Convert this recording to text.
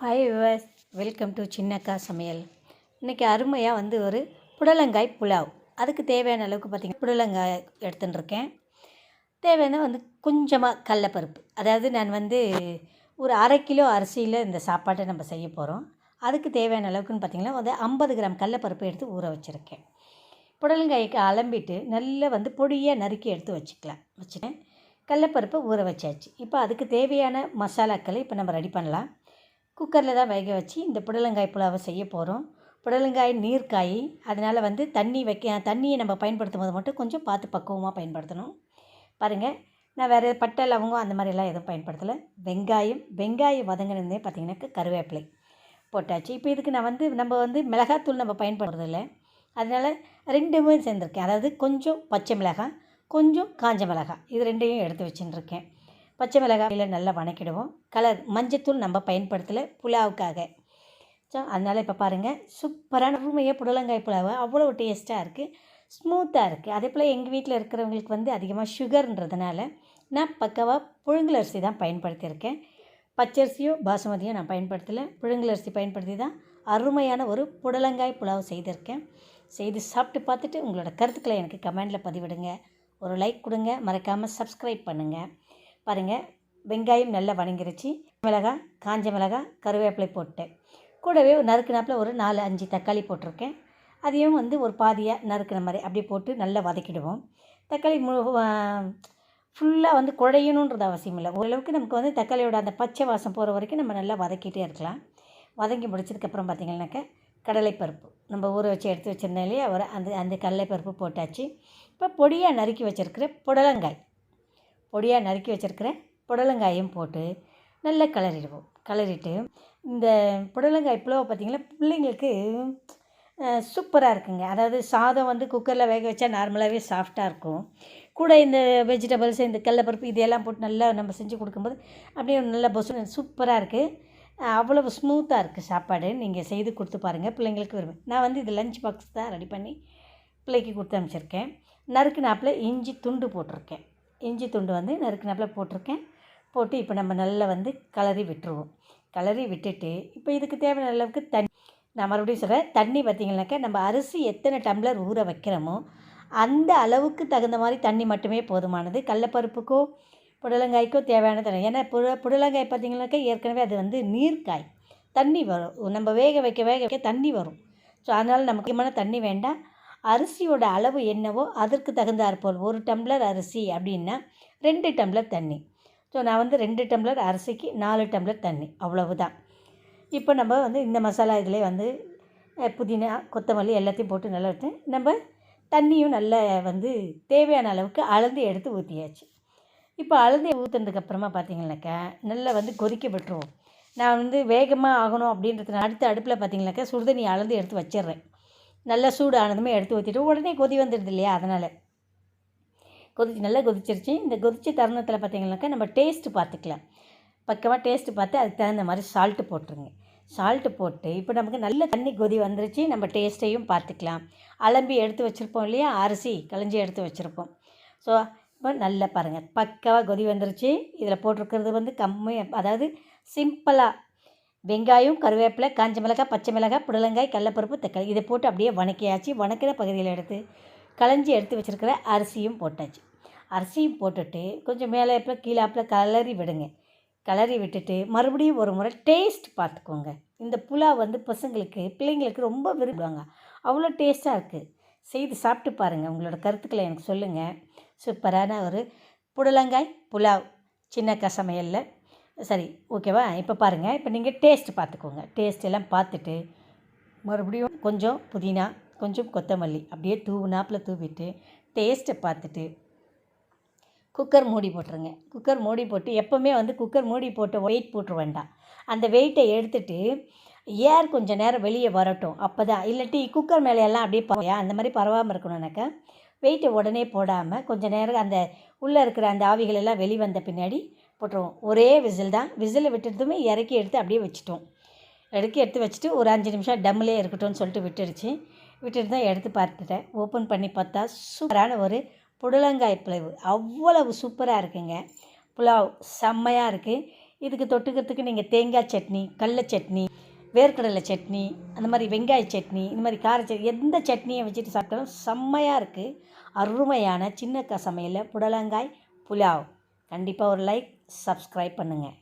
Hi viewers welcome to Chinnakka சமையல் இன்றைக்கி அருமையாக வந்து ஒரு புடலங்காய் புலாவ். அதுக்கு தேவையான அளவுக்கு பார்த்திங்கன்னா புடலங்காய் எடுத்துன்னு இருக்கேன் தேவையான வந்து கொஞ்சமாக கடலப்பருப்பு அதாவது நான் வந்து ஒரு அரை கிலோ அரிசியில் இந்த சாப்பாட்டை நம்ம செய்ய போகிறோம் அதுக்கு தேவையான அளவுக்குன்னு பார்த்திங்கன்னா வந்து ஐம்பது கிராம் கடலப்பருப்பு எடுத்து ஊற வச்சுருக்கேன். புடலங்காய்க்கு அலம்பிட்டு நல்லா வந்து பொடியாக நறுக்கி எடுத்து வச்சுக்கலாம். வச்சுட்டேன். கடலப்பருப்பை ஊற வச்சாச்சு. இப்போ அதுக்கு தேவையான மசாலாக்களை இப்போ நம்ம ரெடி பண்ணலாம். குக்கரில் தான் வேக வச்சு இந்த புடலங்காய் புலாவை செய்ய போகிறோம். புடலங்காய் நீர்க்காய் அதனால் வந்து தண்ணி வைக்க தண்ணியை நம்ம பயன்படுத்தும் போது மட்டும் கொஞ்சம் பார்த்து பக்குவமாக பயன்படுத்தணும். பாருங்கள் நான் வேறு பட்டை லவங்கம் அந்த மாதிரிலாம் எதுவும் பயன்படுத்தலை. வெங்காயம் வெங்காயம் வதங்கினதே பார்த்திங்கனாக்கா கருவேப்பிலை போட்டாச்சு. இப்போ இதுக்கு நான் வந்து நம்ம வந்து மிளகாத்தூள் நம்ம பயன்படுறதில்ல அதனால் ரெண்டுமே சேர்ந்துருக்கேன். அதாவது கொஞ்சம் பச்சை மிளகாய் கொஞ்சம் காஞ்ச மிளகாய் இது ரெண்டையும் எடுத்து வச்சுட்டுருக்கேன் பச்சை மிளகாயில் நல்லா வணக்கிடுவோம். கலர் மஞ்சத்தூள் நம்ம பயன்படுத்தலை புலாவுக்காக. ஸோ அதனால் இப்போ பாருங்கள் சூப்பரான உண்மையாக புடலங்காய் புலாவை. அவ்வளோ டேஸ்ட்டாக இருக்குது ஸ்மூத்தாக இருக்குது அதே போல் எங்கள் வீட்டில் இருக்கிறவங்களுக்கு வந்து அதிகமாக சுகர்ன்றதுனால நான் பக்காவாக புழுங்கலரிசி தான் பயன்படுத்தியிருக்கேன். பச்சரிசியோ பாசுமதியோ நான் பயன்படுத்தலை. புழுங்கலரிசி பயன்படுத்தி தான் அருமையான ஒரு புடலங்காய் புலாவை செய்திருக்கேன். செய்து சாப்பிட்டு பார்த்துட்டு உங்களோட கருத்துக்களை எனக்கு கமெண்டில் பதிவிடுங்க. ஒரு லைக் கொடுங்க. மறக்காமல் சப்ஸ்கிரைப் பண்ணுங்கள் பாருங்கள் வெங்காயம் நல்லா வணங்கிருச்சு. மிளகாய் காஞ்ச மிளகாய் கருவேப்பிலை போட்டேன். கூடவே ஒரு நறுக்குனாப்பில் ஒரு நாலு அஞ்சு தக்காளி போட்டிருக்கேன். அதையும் வந்து ஒரு பாதியாக நறுக்கிற மாதிரி அப்படி போட்டு நல்லா வதக்கிடுவோம். தக்காளி மு ஃபுல்லாக வந்து குழையணுன்றது அவசியம் இல்லை. ஓரளவுக்கு நமக்கு வந்து தக்காளியோட அந்த பச்சை வாசம் போகிற வரைக்கும் நம்ம நல்லா வதக்கிட்டே இருக்கலாம். வதங்கி முடிச்சதுக்கப்புறம் பார்த்திங்கனாக்கா கடலைப்பருப்பு. நம்ம ஊற வச்சு எடுத்து வச்சிருந்தோம் இல்லையா? ஒரு அந்த அந்த கடலைப்பருப்பு போட்டாச்சு. இப்போ பொடியாக நறுக்கி வச்சுருக்கிற புடலங்காய். பொடியாக நறுக்கி வச்சுருக்கிற புடலங்காயும் போட்டு நல்லா கிளறிடுவோம். கிளறிட்டு இந்த புடலங்காய் புலவை பார்த்திங்கன்னா பிள்ளைங்களுக்கு சூப்பராக இருக்குங்க. அதாவது சாதம் வந்து குக்கரில் வேக வச்சா நார்மலாகவே சாஃப்டாக இருக்கும். கூட இந்த வெஜிடபிள்ஸ் இந்த கடலப்பருப்பு இதையெல்லாம் போட்டு நல்லா நம்ம செஞ்சு கொடுக்கும்போது அப்படியே நல்ல பொசு சூப்பராக இருக்குது அவ்வளவு ஸ்மூத்தாக இருக்குது சாப்பாடு. நீங்கள் செய்து கொடுத்து பாருங்கள் பிள்ளைங்களுக்கு விரும்பு. நான் வந்து இது லஞ்ச் பாக்ஸ் தான் ரெடி பண்ணி பிள்ளைக்கு கொடுத்து அனுப்பிச்சிருக்கேன். நறுக்கு நாப்பில் இஞ்சி துண்டு போட்டிருக்கேன். இஞ்சி துண்டு வந்து நறுக்குனாப்பில் போட்டிருக்கேன். போட்டு இப்போ நம்ம நல்லா வந்து கலரி விட்டுருவோம். கலரி விட்டுட்டு இப்போ இதுக்கு தேவையான அளவுக்கு தண்ணி நான் மறுபடியும் சொல்கிறேன் தண்ணி பார்த்திங்கனாக்கா நம்ம அரிசி எத்தனை டம்ளர் ஊற வைக்கிறோமோ அந்த அளவுக்கு தகுந்த மாதிரி தண்ணி மட்டுமே போதுமானது. கடலப்பருப்புக்கோ புடலங்காய்க்கோ தேவையான தண்ணி. ஏன்னா புட புடலங்காய் பார்த்திங்கனாக்கா ஏற்கனவே அது வந்து நீர்க்காய். தண்ணி வரும். நம்ம வேக வைக்க வேக வைக்க தண்ணி வரும். ஸோ அதனால் நமக்கு முக்கியமான தண்ணி வேண்டாம். அரிசியோட அளவு என்னவோ அதற்கு தகுந்தாற்போல் ஒரு டம்ளர் அரிசி அப்படின்னா ரெண்டு டம்ளர் தண்ணி. ஸோ நான் வந்து ரெண்டு டம்ளர் அரிசிக்கு நாலு டம்ளர் தண்ணி. அவ்வளவு தான் இப்போ நம்ம வந்து இந்த மசாலா இதில் வந்து புதினா கொத்தமல்லி எல்லாத்தையும் போட்டு நல்லா விட்டு நம்ம தண்ணியும் நல்லா வந்து தேவையான அளவுக்கு அளந்து எடுத்து ஊற்றியாச்சு இப்போ அளந்து ஊற்றுனதுக்கப்புறமா பார்த்தீங்கன்னாக்கா நல்லா வந்து கொதிக்க விட்டுருவோம். நான் வந்து வேகமாக ஆகணும் அப்படின்றதுனால அடுத்த அடுப்பில் பார்த்தீங்கன்னாக்கா சுடுதண்ணி அளந்து எடுத்து வச்சிடுறேன். நல்லா சூடு ஆனதுமே எடுத்து ஊற்றிட்டு உடனே கொதி வந்துடுது இல்லையா? அதனால். கொதிச்சு நல்லா கொதிச்சிருச்சு. இந்த கொதிச்ச தருணத்தில் பார்த்திங்கனாக்கா நம்ம டேஸ்ட்டு பார்த்துக்கலாம் பக்கமாக டேஸ்ட்டு பார்த்து அதுக்கு தகுந்த மாதிரி சால்ட்டு போட்டுருங்க. சால்ட்டு போட்டு இப்போ நமக்கு நல்ல தண்ணி கொதி வந்துருச்சு. நம்ம டேஸ்ட்டையும் பார்த்துக்கலாம் அலம்பி எடுத்து வச்சுருப்போம் இல்லையா? அரிசி களைஞ்சி எடுத்து வச்சுருப்போம். ஸோ இப்போ நல்லா பாருங்கள் பக்காவாக கொதி வந்துருச்சு. இதில் போட்டிருக்கிறது வந்து கம்மி அதாவது சிம்பிளாக வெங்காயம் கருவேப்பிலை காஞ்ச மிளகாய் பச்சை மிளகாய் புடலங்காய் கடலப்பருப்பு தக்காளி இதை போட்டு அப்படியே வணக்கியாச்சு. வணக்கிற பகுதியில் எடுத்து களைஞ்சி எடுத்து வச்சுருக்கிற அரிசியும் போட்டாச்சு. அரிசியும் போட்டுட்டு கொஞ்சம் மேலே இப்போ கீழாப்பில் கலரி விடுங்க. கலரி விட்டுட்டு மறுபடியும் ஒரு முறை டேஸ்ட் பார்த்துக்கோங்க. இந்த புலாவ் வந்து பசங்களுக்கு பிள்ளைங்களுக்கு ரொம்ப விரும்புவாங்க. அவ்வளோ டேஸ்ட்டாக இருக்குது செய்து சாப்பிட்டு பாருங்கள் உங்களோட கருத்துக்களை எனக்கு சொல்லுங்கள் சூப்பரான ஒரு புடலங்காய் புலாவ் சின்ன கசமையலில். சரி ஓகேவா? இப்போ பாருங்கள் இப்போ நீங்கள் டேஸ்ட் பார்த்துக்கோங்க டேஸ்ட் எல்லாம் பார்த்துட்டு மறுபடியும் கொஞ்சம் புதினா கொஞ்சம் கொத்தமல்லி அப்படியே தூவுனாப்பில் தூவிட்டு டேஸ்ட்டை பார்த்துட்டு குக்கர் மூடி போட்டுருங்க. குக்கர் மூடி போட்டு எப்போவுமே வந்து குக்கர் மூடி போட்டு வெயிட் போட்டுரு வேண்டாம். அந்த வெயிட்டை எடுத்துட்டு ஏர் கொஞ்சம் நேரம் வெளியே வரட்டும். அப்போ தான் இல்லாட்டி குக்கர் மேலே எல்லாம் அப்படியே பா அந்த மாதிரி பரவாமல் இருக்கணும்னாக்கா வெயிட்டை உடனே போடாமல் கொஞ்சம் நேரம் அந்த உள்ளே இருக்கிற அந்த ஆவிகளெல்லாம் வெளிவந்த வெளி வந்த பின்னாடி போட்டுருவோம். ஒரே விசில் தான். விசிலை விட்டுட்டுமே இறக்கி எடுத்து அப்படியே வச்சுட்டோம். இறக்கி எடுத்து வச்சுட்டு ஒரு அஞ்சு நிமிஷம் டம்மிலே இருக்கட்டும்னு சொல்லிட்டு விட்டுடுச்சு. விட்டுட்டு தான் எடுத்து பார்த்துட்டேன். ஓப்பன் பண்ணி பார்த்தா சூப்பரான ஒரு புடலங்காய் பிளவு. அவ்வளவு சூப்பராக இருக்குங்க. புலாவ் செம்மையாக இருக்குது இதுக்கு தொட்டுக்கிறதுக்கு நீங்கள் தேங்காய் சட்னி கடல சட்னி வேர்க்கடலை சட்னி அந்த மாதிரி வெங்காய சட்னி இந்த மாதிரி கார சட்னி எந்த சட்னியை வச்சுட்டு சாப்பிட்டாலும் செம்மையாக இருக்குது அருமையான சின்னக்கா சமையலில் புடலங்காய் புலாவ். கண்டிப்பாக ஒரு லைக் சப்ஸ்கிரைப் பண்ணுங்கள்